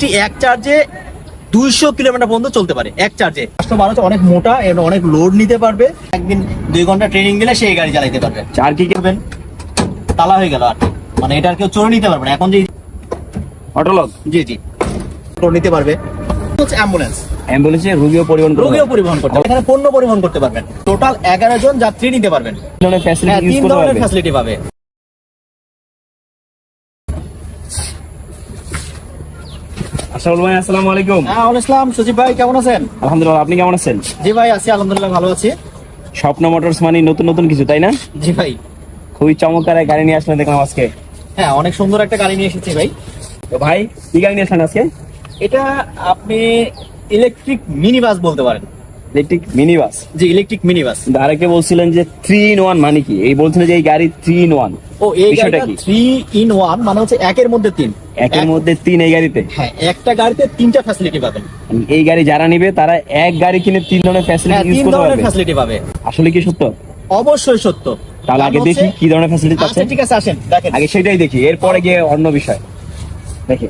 এটি এক চার্জে দুইশো কিলোমিটার পর্যন্ত চলতে পারে এক চার্জে। কাস্টমার হচ্ছে অনেক মোটা এবং অনেক লোড নিতে পারবে। একদিন দুই ঘণ্টা ট্রেনিং দিলে সেই গাড়ি চালাইতে পারবে। চার কি করবেন? তালা হয়ে গেল আর মানে এটা আর কেউ চড়ে নিতে পারবে না। এখন যে অটোলগ জি জি। নিতে পারবে। অ্যাম্বুলেন্স অ্যাম্বুলেন্সে রুগীও পরিবহন রোগীও পরিবহন করতে। এখানে পণ্য পরিবহন করতে পারবেন। টোটাল এগারো জন যাত্রী নিতে পারবেন। ফ্যাসিলিটি পাবে। আশরাফুল ভাই আসসালামু আলাইকুম। হ্যাঁ ওয়ালাইকুম আসসালাম। সুজিব ভাই কেমন আছেন? আলহামদুলিল্লাহ আপনি কেমন আছেন? জি ভাই আছি আলহামদুলিল্লাহ ভালো আছি। স্বপ্ন মোটরস মানে নতুন নতুন কিছু তাই না? জি ভাই। খুবই চমৎকার এক গাড়ি নিয়ে আসলেন দেখলাম আজকে। হ্যাঁ অনেক সুন্দর একটা গাড়ি নিয়ে এসেছি ভাই। তো ভাই কি গাড়ি নিয়ে আসলেন আজকে? এটা আপনি ইলেকট্রিক মিনি বাস বলতে পারেন। ইলেকট্রিক মিনি বাস যে ইলেকট্রিক মিনি বাস আরেকে বলছিলেন যে থ্রি ইন ওয়ান মানে কি? এই বলছিলেন যে এই গাড়ি থ্রি ইন ওয়ান ও এই গাড়িটা কি? থ্রি ইন ওয়ান মানে হচ্ছে একের মধ্যে তিন। একের এক- মধ্যে তিন এই গাড়িতে? হ্যাঁ একটা গাড়িতে তিনটা ফ্যাসিলিটি পাবেন। এই গাড়ি যারা নিবে তারা এক গাড়ি কিনে তিন ধরনের ফ্যাসিলিটি ইউজ করতে পারবে। ফ্যাসিলিটি পাবে। আসলে কি সত্য? অবশ্যই সত্য। তাহলে আগে দেখি কি ধরনের ফ্যাসিলিটি পাচ্ছে। আচ্ছা ঠিক আছে আসেন দেখেন। আগে সেটাই দেখি এরপরে গিয়ে অন্য বিষয়। দেখি।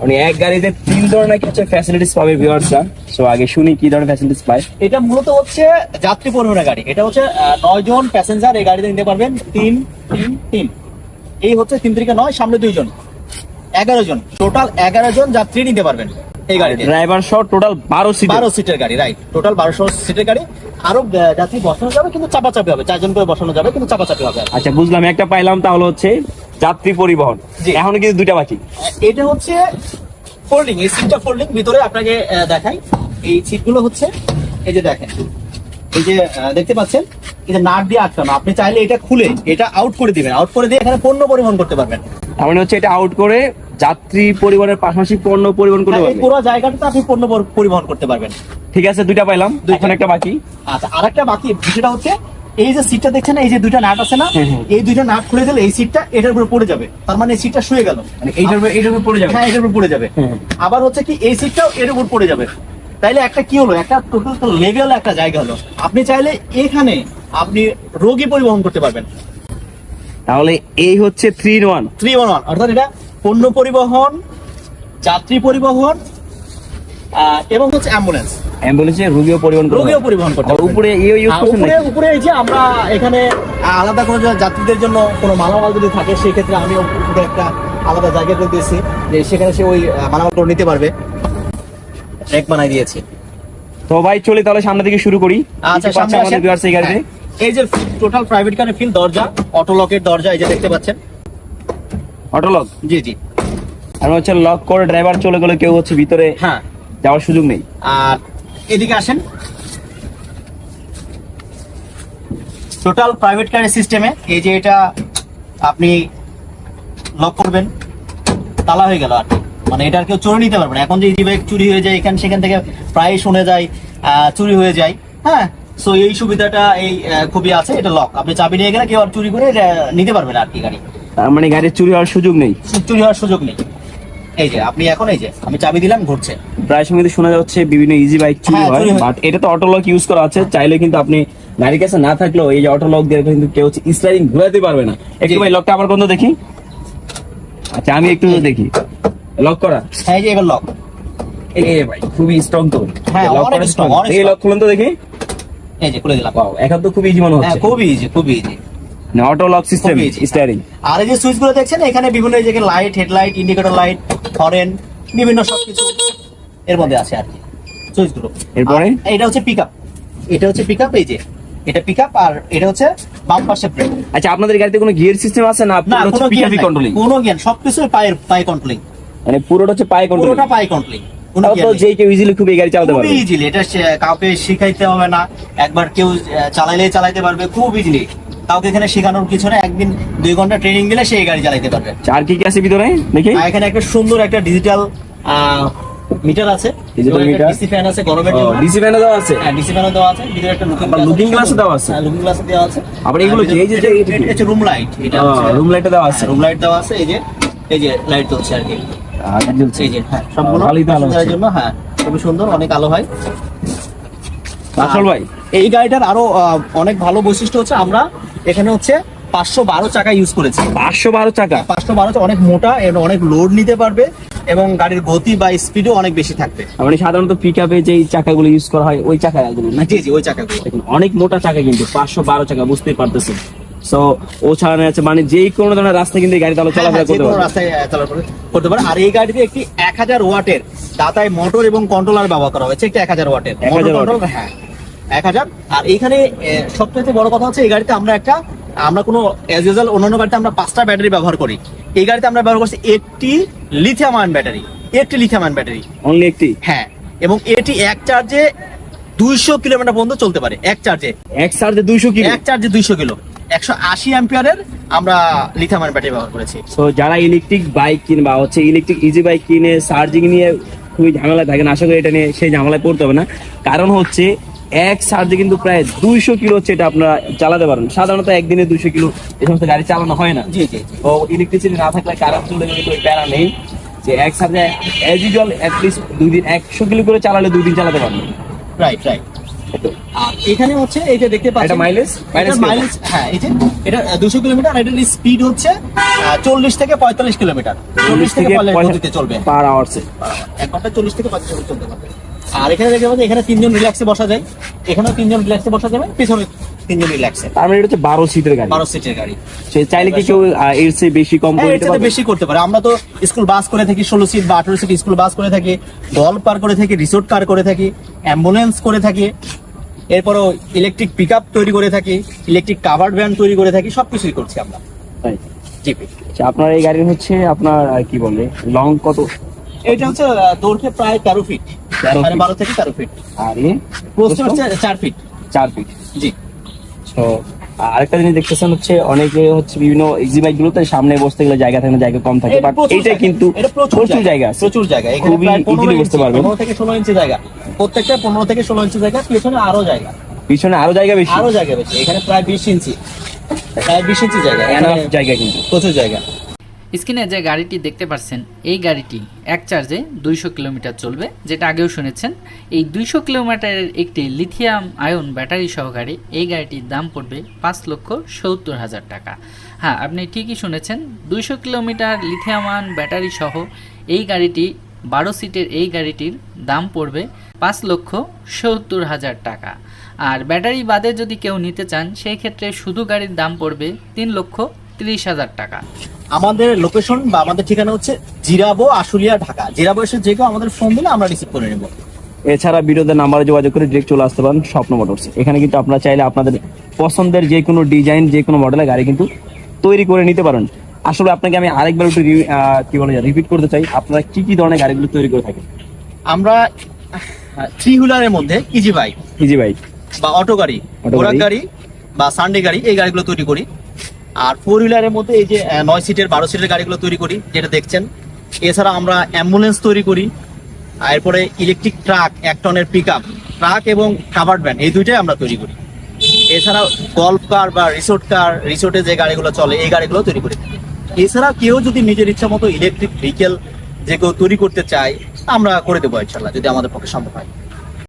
মানে এক গাড়িতে তিন ধরনের কি হচ্ছে ফ্যাসিলিটিস পাবে ভিউয়ার্সরা সো আগে শুনি কি ধরনের ফ্যাসিলিটিস পায়। এটা মূলত হচ্ছে যাত্রী পরিবহনের গাড়ি। এটা হচ্ছে নয় জন প্যাসেঞ্জার এই গাড়িতে নিতে পারবেন। তিন তিন তিন। এই হচ্ছে তিন থেকে নয় সামনে দুইজন এগারো জন। টোটাল এগারো জন যাত্রী নিতে পারবেন এই গাড়িতে। ড্রাইভার সহ টোটাল বারো সিট বারো সিটের গাড়ি রাইট টোটাল বারোশো সিটের গাড়ি। আরও যাত্রী বসানো যাবে কিন্তু চাপাচাপি হবে। চারজন করে বসানো যাবে কিন্তু চাপাচাপি হবে। আচ্ছা বুঝলাম। একটা পাইলাম তাহলে হচ্ছে যাত্রী পরিবহন। এখনও কিন্তু দুইটা বাকি। এটা হচ্ছে ফোল্ডিং এই সিটটা ফোল্ডিং ভিতরে আপনাকে দেখাই। এই সিটগুলো হচ্ছে এই যে দেখেন এই যে দেখতে পাচ্ছেন? এই যে নাট দিয়ে আটকানো। আপনি চাইলে এটা খুলে এটা আউট করে দিবেন। আউট করে দিয়ে এখানে পণ্য পরিবহন করতে পারবেন। তার মানে হচ্ছে এটা আউট করে যাত্রী পরিবহনের পাশাপাশি পণ্য পরিবহন করতে হ্যাঁ, এই পারবে। পুরো জায়গাটাতে আপনি পণ্য পরিবহন করতে পারবেন। ঠিক আছে দুইটা পাইলাম। এখন একটা বাকি। আচ্ছা আরেকটা বাকি সেটা হচ্ছে এই যে সিটটা দেখছেন এই যে দুইটা নাট আছে না। এই দুইটা নাট খুলে দিলে এই সিটটা এটার উপরে পড়ে যাবে। তার মানে এই সিটটা শুয়ে গেল। মানে এইটার উপর- এইটার উপর পড়ে যাবে। হ্যাঁ এটার উপর পড়ে যাবে। আবার হচ্ছে কি এই সিটটাও এর উপর পড়ে যাবে। তাইলে একটা কি হলো? একটা টোটাল লেভেল একটা জায়গা হলো। আপনি চাইলে এখানে আপনি রোগী পরিবহন করতে পারবেন। তাহলে এই হচ্ছে three in one three one one অর্থাৎ এটা পণ্য পরিবহন যাত্রী পরিবহন এবং হচ্ছে অ্যাম্বুলেন্স অ্যাম্বুলেন্সে রুগীও পরিবহন করতে রোগীও পরিবহন করতে আর উপরে ইউ ইউজ করছেন উপরে উপরে এই যে আমরা এখানে আলাদা কোনো যাত্রীদের জন্য কোনো মালামাল যদি থাকে সেই ক্ষেত্রে আমি উপরে একটা আলাদা জায়গা করে দিয়েছি যে সেখানে সে ওই আহ, মালামাল নিতে পারবে। এক বানাই দিয়েছি। তো ভাই চলে তাহলে সামনে থেকে শুরু করি। আচ্ছা সামনে আমাদের viewers এই গাড়িতে। হ্যাঁ, এই যে টোটাল প্রাইভেট কারে ফিল দরজা অটো লকের দরজা এই যে দেখতে পাচ্ছেন। অটোলগ জি জি। আর হচ্ছে লক করে ড্রাইভার চলে গেলে কেউ হচ্ছে ভিতরে হ্যাঁ। যাওয়ার সুযোগ নেই। আর এদিকে আসেন। টোটাল প্রাইভেট কারের সিস্টেমে এই যে এটা আপনি লক করবেন তালা হয়ে গেল আর। মানে এটা আর কেউ চুরি নিতে পারবে না। এখন যে ইজি বাইক চুরি হয়ে যায় এখান সেখান থেকে প্রায় শুনে যায় চুরি হয়ে যায় হ্যাঁ? সো এই সুবিধাটা এই খুবই আছে এটা লক আপনি চাবি নিয়ে গেলে কেউ আর চুরি করে নিতে পারবে না আর কি গাড়ি। মানে গাড়ির চুরি হওয়ার সুযোগ নেই। চুরি হওয়ার সুযোগ নেই। এই যে আপনি এখন এই যে আমি চাবি দিলাম ঘুরছে। প্রায় সময় শোনা যাচ্ছে বিভিন্ন ইজি বাইক চুরি হ্যাঁ, হয় বাট এটা তো অটো লক ইউজ করা আছে চাইলে কিন্তু আপনি গাড়ির কাছে না থাকলেও এই যে অটো লক দিয়ে কিন্তু কেউ হচ্ছে স্লাইডিং ঘুরাতে পারবে না। একটু ভাই লকটা আবার বন্ধ দেখি। আচ্ছা আমি একটু দেখি। লক করা। হ্যাঁ এই যে এবার লক এই ভাই খুবই স্ট্রং তো। হ্যাঁ, লক করা। এই লক খুলুন তো দেখি। এই যে খুলে দিলাম। এখন তো খুব ইজি মনে হ্যাঁ হচ্ছে খুবই ইজি খুবই easy auto lock system steering আর এই যে সুইচগুলো দেখছেন এখানে বিভিন্ন এই জায়গায় light headlight indicator light horn বিভিন্ন সবকিছু এর মধ্যে আছে আর কি সুইচগুলো এরপরে? এটা হচ্ছে পিকআপ এটা হচ্ছে পিকআপ এই যে এটা পিকআপ আর এটা হচ্ছে বাম পাশে ব্রেক আচ্ছা আপনাদের গাড়িতে কোনো গিয়ার সিস্টেম আছে না আপনার হচ্ছে কোনো কন্ট্রোলিং কোনো জ্ঞান সবকিছু পায়ের পায়ে কন্ট্রোলিং মানে পুরোটা হচ্ছে পায়ে কন্ট্রোলিং পুরোটা পায়ে কন্ট্রোলিং। যে কেউ ইজিলি খুব গাড়ি চালাতে পারবে। ইজিলি এটা কাউকে শিখাইতে হবে না। একবার কেউ চালাইলেই চালাইতে পারবে খুব ইজিলি কাউকে এখানে শেখানোর কিছু না একদিন দুই ঘণ্টা ট্রেনিং দিলে সেই গাড়ি চালাইতে পারবে। আর কি কি আছে ভিতরে? দেখি। আর এখানে একটা সুন্দর একটা ডিজিটাল মিটার আছে। Meter? ডিসি ফ্যান আছে গরমের জন্য। ডিসি ফ্যানে দেওয়া আছে? হ্যাঁ ডিসি ফ্যানও দেওয়া আছে। ভিতরে একটা লুকিং আবার looking glass ও দেওয়া আছে? লুকিং গ্লাস দেওয়া আছে। আবার এগুলো কি? এই যে- যে- এটা কি? রুম লাইট এটা রুম লাইটে দেওয়া আছে। রুম লাইট দেওয়া আছে। এই যে এই যে লাইট জ্বলছে আর কি। জ্বলছে। এই যে হ্যাঁ সবগুলো। জন্য হ্যাঁ খুবই সুন্দর অনেক আলো হয়। আসল ভাই। এই গাড়িটার আরও অনেক ভালো বৈশিষ্ট্য হচ্ছে আমরা এখানে হচ্ছে পাঁচশো বারো চাকা ইউজ করেছে। পাঁচশো বারো চাকা? পাঁচশো বারো অনেক মোটা এবং অনেক লোড নিতে পারবে এবং গাড়ির গতি বা স্পিডও অনেক বেশি থাকবে। মানে সাধারণত পিক আপে যে চাকাগুলো ইউজ করা হয় ওই চাকাগুলো না? জি জি ওই চাকাগুলো। দেখুন অনেক মোটা চাকা কিন্তু পাঁচশো বারো চাকা বুঝতেই পারতেছেন। সো ও ছাড়ানো আছে মানে যেই কোনো ধরনের রাস্তা কিন্তু গাড়ি তাহলে হ্যাঁ, চলাফেরা হ্যাঁ, করতে কোনো রাস্তায় করতে পারে আর এই গাড়িতে একটি এক হাজার ওয়াটের দাতায় মোটর এবং কন্ট্রোলার ব্যবহার করা হয়েছে একটি এক হাজার ওয়াটের। 1000 মোটর ওয়াটের। হ্যাঁ। এক হাজার। আর এইখানে সবচেয়ে বড় কথা হচ্ছে এই গাড়িতে আমরা একটা আমরা কোনো অ্যাজ ইউজুয়াল অন্যান্য গাড়িতে আমরা পাঁচটা ব্যাটারি ব্যবহার করি। এই গাড়িতে আমরা ব্যবহার করছি একটি লিথিয়াম আয়ন ব্যাটারি একটি লিথিয়াম আয়ন ব্যাটারি অনলি একটি? হ্যাঁ এবং এটি এক চার্জে দুইশো কিলোমিটার পর্যন্ত চলতে পারে এক চার্জে এক চার্জে দুইশো কিলো? এক চার্জে দুইশো কিলো। একশো আশি অ্যাম্পিয়ারের আমরা লিথিয়াম আয়ন ব্যাটারি ব্যবহার করেছি। তো যারা ইলেকট্রিক বাইক কিনবা হচ্ছে ইলেকট্রিক ইজি বাইক কিনে চার্জিং নিয়ে খুবই ঝামেলায় থাকেন আশা করি এটা নিয়ে সেই ঝামেলায় পড়তে হবে না। কারণ হচ্ছে এক চার্জে কিন্তু প্রায় দুইশো কিলো হচ্ছে এটা আপনারা চালাতে পারেন। সাধারণত একদিনে দুইশো কিলো এই সমস্ত গাড়ি চালানো হয় না। জি তো ইলেকট্রিসিটি না থাকলে কারেন্ট চলে গেলে ওই প্যারা নেই। যে এক চার্জে অ্যাজ ইউজুয়াল অ্যাটলিস্ট দুই দিন একশো কিলো করে চালালে দুই দিন চালাতে পারবেন। রাইট রাইট আর এখানে হচ্ছে এই যে দেখতে পাচ্ছেন এটা Mileage? মাইলেজ হ্যাঁ এই যে এটা দুশো কিলোমিটার এটার স্পিড হচ্ছে চল্লিশ থেকে পঁয়তাল্লিশ কিলোমিটার। চল্লিশ থেকে পঁয়তাল্লিশ গতিতে চলবে। পার আওয়ার্সে এক ঘণ্টা চল্লিশ থেকে পঁয়তাল্লিশ গতিতে চলতে পারবে আর এখানে দেখতে পাচ্ছেন এখানে তিনজন রিল্যাক্সে বসা যায়। এখানেও তিনজন রিল্যাক্সে বসা যাবে পিছনে তিনজন রিল্যাক্সে তার মানে এটা হচ্ছে বারো সিটের গাড়ি। বারো সিটের গাড়ি। সে চাইলে কি কেউ আহ, এর চেয়ে বেশি কম হ্যাঁ করে এর দিতে পারবে? বেশি করতে পারে। আমরা তো স্কুল বাস করে থাকি ষোলো সিট বা আঠারো সিট স্কুল বাস করে থাকি গল পার করে থাকি রিসোর্ট কার করে থাকি অ্যাম্বুলেন্স করে থাকি এরপরও ইলেকট্রিক পিক তৈরি করে থাকি ইলেকট্রিক কাভার্ড ভ্যান তৈরি করে থাকি সবকিছুই করছি আমরা। তাই। জিপি আচ্ছা, আপনার এই গাড়ি হচ্ছে আপনার কি বলে লং কত? এটা হচ্ছে দৈর্ঘ্যে প্রায় তেরো ফিট 13 বারো থেকে তেরো ফিট আর এ প্রশ্ন হচ্ছে চার ফিট চার ফিট জি। তো আরেকটা জিনিস দেখতেছেন হচ্ছে অনেকে হচ্ছে বিভিন্ন ইজি গুলোতে সামনে বসতে গেলে জায়গা থাকে না জায়গা কম থাকে বাট এইটা কিন্তু প্রচুর জায়গা। আছে। প্রচুর জায়গা। খুবই বসতে পারবেন। পনেরো থেকে ষোলো ইঞ্চি জায়গা। প্রত্যেকটা পনেরো থেকে ষোলো ইঞ্চি জায়গা পেছনে আরও জায়গা। পিছনে আরও জায়গা বেশি। আরও জায়গা বেশি। এখানে প্রায় বিশ ইঞ্চি প্রায় বিশ ইঞ্চি জায়গা। জায়গা কিন্তু। প্রচুর জায়গা। স্ক্রিনে যে গাড়িটি দেখতে পাচ্ছেন এই গাড়িটি এক চার্জে দুইশো কিলোমিটার চলবে, যেটা আগেও শুনেছেন। এই দুইশো কিলোমিটারের একটি লিথিয়াম আয়ন ব্যাটারি সহকারে এই গাড়িটির দাম পড়বে পাঁচ লক্ষ সত্তর হাজার টাকা। হ্যাঁ আপনি ঠিকই শুনেছেন, দুইশো কিলোমিটার লিথিয়াম আয়ন ব্যাটারি সহ এই গাড়িটি, বারো সিটের এই গাড়িটির দাম পড়বে পাঁচ লক্ষ সত্তর হাজার টাকা। আর ব্যাটারি বাদে যদি কেউ নিতে চান, সেই ক্ষেত্রে শুধু গাড়ির দাম পড়বে তিন লক্ষ তিরিশ হাজার টাকা। আমাদের লোকেশন বা আমাদের ঠিকানা হচ্ছে জিরাবো আশুলিয়া ঢাকা। জিরাবো এসে যে কেউ আমাদের ফোন দিলে আমরা রিসিভ করে নেব। এছাড়া বিরোধের নাম্বারে যোগাযোগ করে ডিরেক্ট চলে আসতে পারেন স্বপ্ন মোটরস এখানে কিন্তু আপনারা চাইলে আপনাদের পছন্দের যে কোনো ডিজাইন যে কোনো মডেলের গাড়ি কিন্তু তৈরি করে নিতে পারেন। আসলে আপনাকে আমি আরেকবার একটু কি বলে রিপিট করতে চাই। আপনারা কি কি ধরনের গাড়িগুলো তৈরি করে থাকেন? আমরা থ্রি হুইলারের মধ্যে ইজি বাইক ইজি বাইক বা অটো গাড়ি গাড়ি। গাড়ি বা সানডে গাড়ি এই গাড়িগুলো তৈরি করি। আর ফোর হুইলারের মধ্যে এই যে নয় সিটের বারো সিটের গাড়িগুলো তৈরি করি, যেটা দেখছেন। এছাড়া আমরা অ্যাম্বুলেন্স তৈরি করি এরপরে ইলেকট্রিক ট্রাক এক টনের পিক ট্রাক এবং কাভার্ড ভ্যান এই দুইটাই আমরা তৈরি করি। এছাড়া গল্ফ কার বা রিসোর্ট কার রিসোর্টে যে গাড়িগুলো চলে, এই গাড়িগুলো তৈরি করি। এছাড়া কেউ যদি নিজের ইচ্ছা মতো ইলেকট্রিক ভেহিকেল যে কেউ তৈরি করতে চায়, আমরা করে দেবো ইনশাল্লাহ, যদি আমাদের পক্ষে সম্ভব হয়।